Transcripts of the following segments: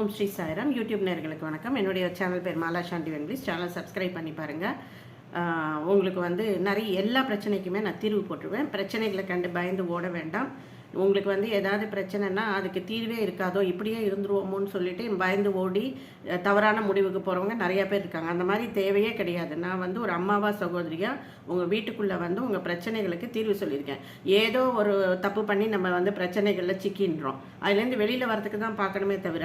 ஓம் Sri Sairam. YouTube நேர்களுக்கு வணக்கம். என்னுடைய சேனல் பேர் மாலா சாண்டி வென்பிளிஸ் சேனல் சப்ஸ்கிரைப் பண்ணி பாருங்கள் உங்களுக்கு வந்து நிறைய எல்லா பிரச்சனைக்குமே நான் தீர்வு போட்டுருவேன். பிரச்சனைகளை கண்டு பயந்து ஓட வேண்டாம். உங்களுக்கு வந்து ஏதாவது பிரச்சனைனா அதுக்கு தீர்வே இருக்காதோ இப்படியே இருந்துருவோமோன்னு சொல்லிட்டு பயந்து ஓடி தவறான முடிவுக்கு போகிறவங்க நிறைய பேர் இருக்காங்க. அந்த மாதிரி தேவையே கிடையாது. நான் வந்து ஒரு அம்மாவா சகோதரியாக உங்கள் வீட்டுக்குள்ளே வந்து உங்கள் பிரச்சனைகளுக்கு தீர்வு சொல்லியிருக்கேன். ஏதோ ஒரு தப்பு பண்ணி நம்ம வந்து பிரச்சனைகளில் சிக்கின்றோம். அதுலேருந்து வெளியில் வரதுக்கு தான் பார்க்கணுமே தவிர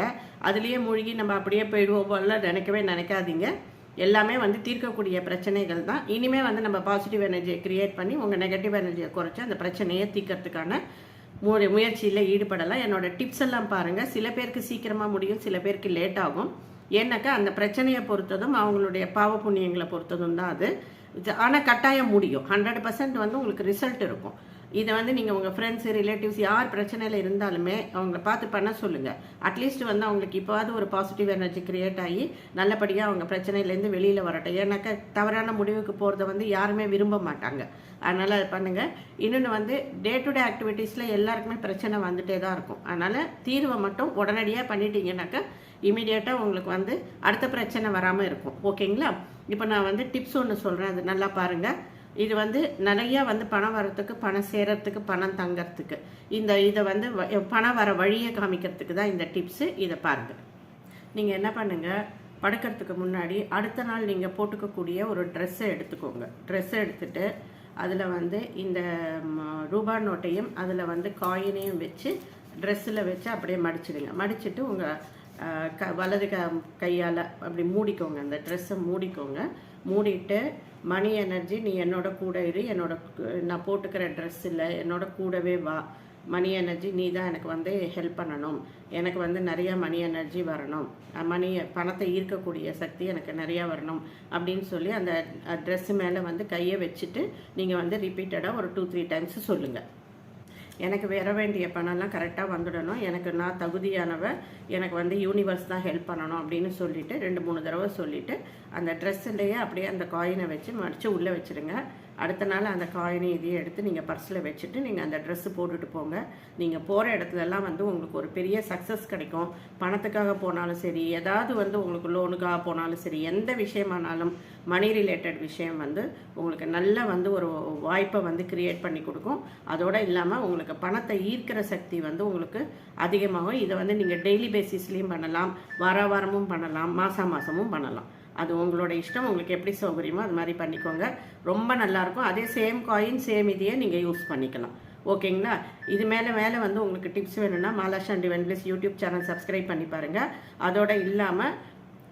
அதுலேயே மூழ்கி நம்ம அப்படியே போயிடுவோம் போல நினைக்கவே நினைக்காதீங்க. எல்லாமே வந்து தீர்க்கக்கூடிய பிரச்சனைகள் தான். இனிமேல் வந்து நம்ம பாசிட்டிவ் எனர்ஜியை க்ரியேட் பண்ணி உங்கள் நெகட்டிவ் எனர்ஜியை குறைச்சி அந்த பிரச்சனையை தீர்க்கறதுக்கான முயற்சியில் ஈடுபடலாம். என்னோட டிப்ஸ் எல்லாம் பாருங்கள் சில பேருக்கு சீக்கிரமாக முடியும் சில பேருக்கு லேட் ஆகும். ஏன்னாக்கா அந்த பிரச்சனையை பொறுத்ததும் அவங்களுடைய பாவ புண்ணியங்களை பொறுத்ததும் தான் அது. ஆனால் கட்டாயம் முடியும். ஹண்ட்ரட் பர்சன்ட் வந்து உங்களுக்கு ரிசல்ட் இருக்கும். இதை வந்து நீங்கள் உங்கள் ஃப்ரெண்ட்ஸு ரிலேட்டிவ்ஸ் யார் பிரச்சனையில் இருந்தாலுமே அவங்கள பார்த்து பண்ண சொல்லுங்கள் அட்லீஸ்ட் வந்து அவங்களுக்கு இப்போவாது ஒரு பாசிட்டிவ் எனர்ஜி க்ரியேட் ஆகி நல்லபடியாக அவங்க பிரச்சனையிலேருந்து வெளியில் வரட்டும். ஏன்னாக்கா தவறான முடிவுக்கு போகிறத வந்து யாருமே விரும்ப மாட்டாங்க. அதனால் அது பண்ணுங்கள் இன்னொன்று வந்து டே டு டே ஆக்டிவிட்டீஸில் எல்லாருக்குமே பிரச்சனை வந்துட்டே தான் இருக்கும். அதனால் தீர்வை மட்டும் உடனடியாக பண்ணிட்டீங்கன்னாக்கா இமீடியட்டாக உங்களுக்கு வந்து அடுத்த பிரச்சனை வராமல் இருக்கும். ஓகேங்களா இப்போ நான் வந்து டிப்ஸ் ஒன்று சொல்கிறேன் அது நல்லா பாருங்கள் இது வந்து நிறையா வந்து பணம் வரத்துக்கு பணம் சேரத்துக்கு பணம் தங்கிறதுக்கு. இந்த இதை வந்து வ- பணம் வர வழியை காமிக்கிறதுக்கு தான் இந்த டிப்ஸு. இதை பாருங்கள் நீங்கள் என்ன பண்ணுங்கள் படுக்கிறதுக்கு முன்னாடி அடுத்த நாள் நீங்கள் போட்டுக்கக்கூடிய ஒரு ட்ரெஸ்ஸை எடுத்துக்கோங்க. ட்ரெஸ்ஸை எடுத்துட்டு அதில் வந்து இந்த ரூபா நோட்டையும் அதில் வந்து காயினையும் வச்சு ட்ரெஸ்ஸில் வச்சு அப்படியே மடிச்சிடுங்க. மடிச்சுட்டு உங்கள் க வலது க கையால் அப்படி மூடிக்கோங்க. அந்த ட்ரெஸ்ஸை மூடிக்கோங்க. மூடிட்டு மணி எனர்ஜி நீ என்னோட கூட இரு. என்னோட நான் போட்டுக்கிற ட்ரெஸ் இல்லை என்னோட கூடவே வா. மணி எனர்ஜி நீ தான் எனக்கு வந்து ஹெல்ப் பண்ணணும். எனக்கு வந்து நிறையா மணி எனர்ஜி வரணும். மணி பணத்தை ஈர்க்கக்கூடிய சக்தி எனக்கு நிறையா வரணும் அப்படின்னு சொல்லி அந்த ட்ரெஸ்ஸு மேலே வந்து கையை வச்சுட்டு நீங்கள் வந்து ரிப்பீட்டடாக ஒரு டூ த்ரீ டைம்ஸ் சொல்லுங்கள் எனக்கு வர வேண்டிய பணம்லாம் கரெக்டாக வந்துடணும். எனக்கு நான் தகுதியானவ எனக்கு வந்து யூனிவர்ஸ் தான் ஹெல்ப் பண்ணணும் அப்படின்னு சொல்லிவிட்டு ரெண்டு மூணு தடவை சொல்லிவிட்டு அந்த ட்ரெஸ்ஸுலேயே அப்படியே அந்த காயினை வச்சு மடித்து உள்ளே வச்சுருங்க. அடுத்த நாள் அந்த காயினை இதையும் எடுத்து நீங்கள் பர்ஸில் வச்சுட்டு நீங்கள் அந்த ட்ரெஸ்ஸு போட்டுட்டு போங்க. நீங்கள் போகிற இடத்துலலாம் வந்து உங்களுக்கு ஒரு பெரிய சக்ஸஸ் கிடைக்கும். பணத்துக்காக போனாலும் சரி ஏதாவது வந்து உங்களுக்கு லோனுக்காக போனாலும் சரி எந்த விஷயமானாலும் மணி ரிலேட்டட் விஷயம் வந்து உங்களுக்கு நல்ல வந்து ஒரு வாய்ப்பை வந்து கிரியேட் பண்ணி கொடுக்கும். அதோடு இல்லாமல் உங்களுக்கு பணத்தை ஈர்க்கிற சக்தி வந்து உங்களுக்கு அதிகமாகும். இதை வந்து நீங்கள் டெய்லி பேசிஸ்லேயும் பண்ணலாம். வார வாரமும் பண்ணலாம். மாதம் மாதமும் பண்ணலாம். அது உங்களோட இஷ்டம் உங்களுக்கு எப்படி சௌகரியமோ அது மாதிரி பண்ணிக்கோங்க. ரொம்ப நல்லாயிருக்கும். அதே சேம் காயின் சேம் இதையே நீங்கள் யூஸ் பண்ணிக்கலாம். ஓகேங்களா? இது மேலே மேலே வந்து உங்களுக்கு டிப்ஸ் வேணும்னா மாலாஷாண்டி வென்பிளஸ் யூடியூப் சேனல் சப்ஸ்கிரைப் பண்ணி பாருங்கள் அதோட இல்லாமல்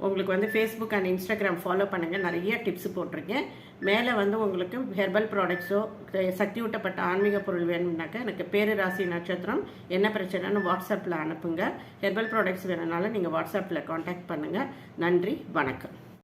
உங்களுக்கு வந்து ஃபேஸ்புக் அண்ட் இன்ஸ்டாகிராம் ஃபாலோ பண்ணுங்கள் நிறைய டிப்ஸ் போட்டிருக்கேன். மேலே வந்து உங்களுக்கு ஹெர்பல் ப்ராடக்ட்ஸோ சக்தி ஊட்டப்பட்ட ஆன்மீக பொருள் வேணும்னாக்கா எனக்கு பேரு ராசி நட்சத்திரம் என்ன பிரச்சனைன்னு வாட்ஸ்அப்பில் அனுப்புங்க. ஹெர்பல் ப்ராடக்ட்ஸ் வேணும்னாலும் நீங்கள் வாட்ஸ்அப்பில் காண்டாக்ட் பண்ணுங்கள் நன்றி வணக்கம்.